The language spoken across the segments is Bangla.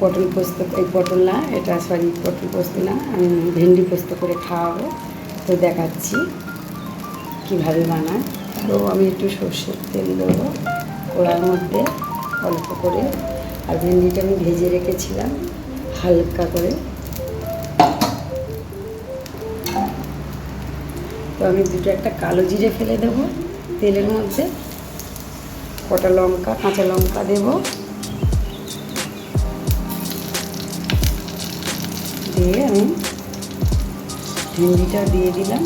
পটল পোস্ত, এই পটল না এটা সরি পটল পোস্ত না, আমি ভেন্ডি পোস্ত করে খাওয়াবো। তো দেখাচ্ছি কীভাবে বানায়। তো আমি একটু সর্ষের তেল দেবো কড়ার মধ্যে অল্প করে। আর ভেন্ডিটা আমি ভেজে রেখেছিলাম হালকা করে। তো আমি দুটো একটা কালো জিরে ফেলে দেবো তেলের মধ্যে। কটা লঙ্কা, কাঁচা লঙ্কা দেবো। ভেন্ডিটা দিয়ে দিলাম।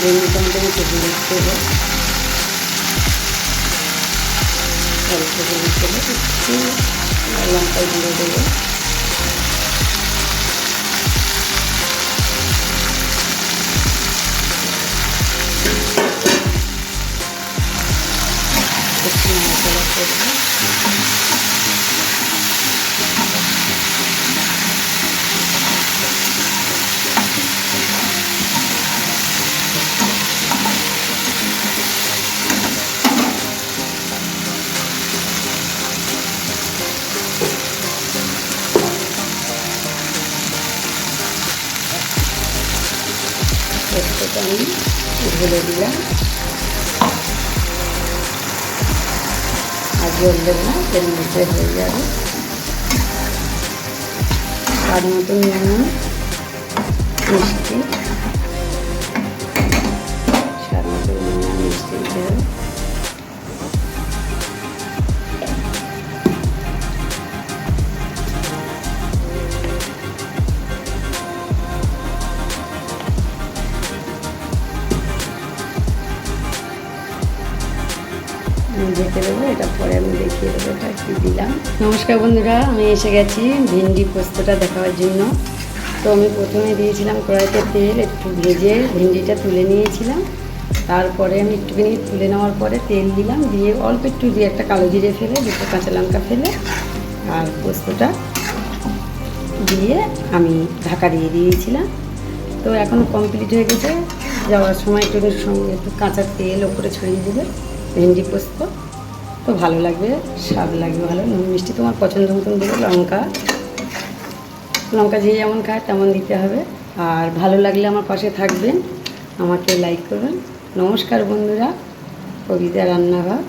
ভেন্ডিটা মধ্যে আমি কেটে দিতে দেবো অল্প করে দেবো একটু লঙ্কা পোস্তটা আমি ঢেলে দিলাম। আর জল দেবো না তেল মধ্যে হয়ে যাবে। তার মতো নুন মিষ্টি স্বাদ মিষ্টি দিতে ঢেকে দেবো, এটা পরে আমি দেখিয়ে দেবো, এটা কী দিলাম। নমস্কার বন্ধুরা, আমি এসে গেছি ভেন্ডি পোস্তটা দেখাবার জন্য। তো আমি প্রথমে দিয়েছিলাম কড়াইতে তেল, একটু ভেজে ভেন্ডিটা তুলে নিয়েছিলাম। তারপরে আমি একটুখানি তুলে নেওয়ার পরে তেল দিলাম, দিয়ে অল্প একটু দিয়ে একটা কালো জিরে ফেলে, দুটো কাঁচা লঙ্কা ফেলে, আর পোস্তটা দিয়ে আমি ঢাকা দিয়ে দিয়েছিলাম। তো এখন কমপ্লিট হয়ে গেছে, যাওয়ার সময় একটু সঙ্গে একটু কাঁচা তেল ওপরে ছড়িয়ে দেবে ভেন্ডি পোস্ত। তো ভালো লাগবে, স্বাদ লাগবে ভালো। নুন, মিষ্টি তোমার পছন্দ মতন দেবে, লঙ্কা। লঙ্কা যে যেমন খায় তেমন দিতে হবে। আর ভালো লাগলে আমার পাশে থাকবেন, আমাকে লাইক করবেন। নমস্কার বন্ধুরা, কবিতা রান্নাঘর।